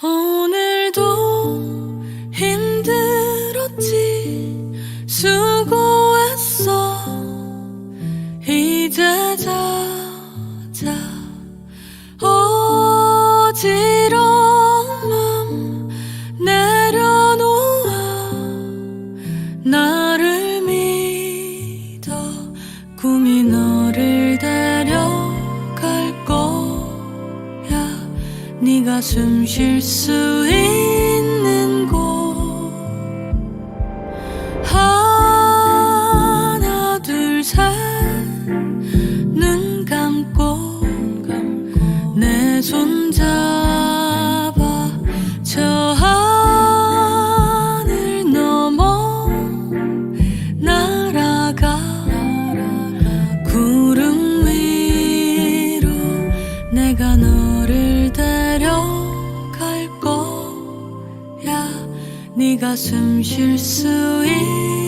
오늘도 힘들었지. 수고했어. 이제 자자. 어지러운 맘 내려놓아. 나 네가 숨 쉴 수 있는 네가 숨 쉴 수 있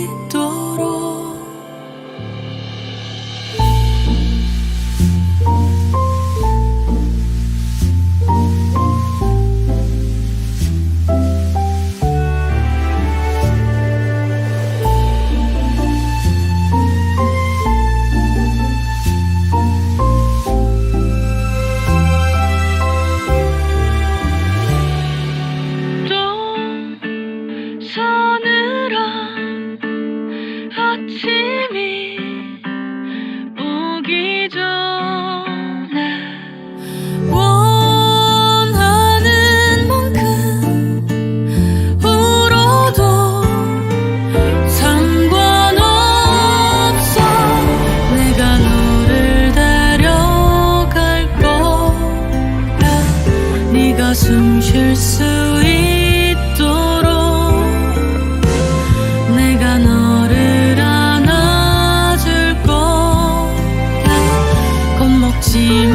지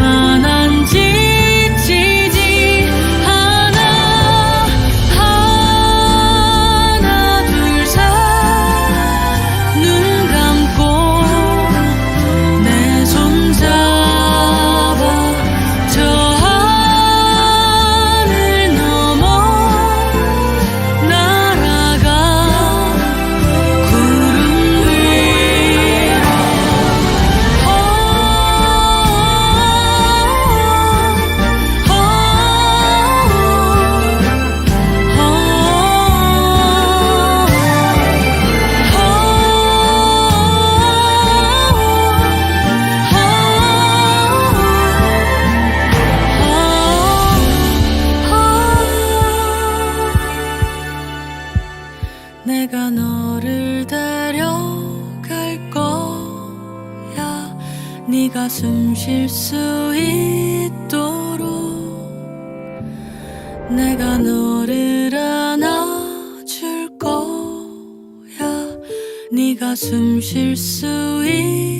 내가 너를 데려갈 거야. 네가 숨 쉴 수 있도록 내가 너를 안아줄 거야. 네가 숨 쉴 수 있도록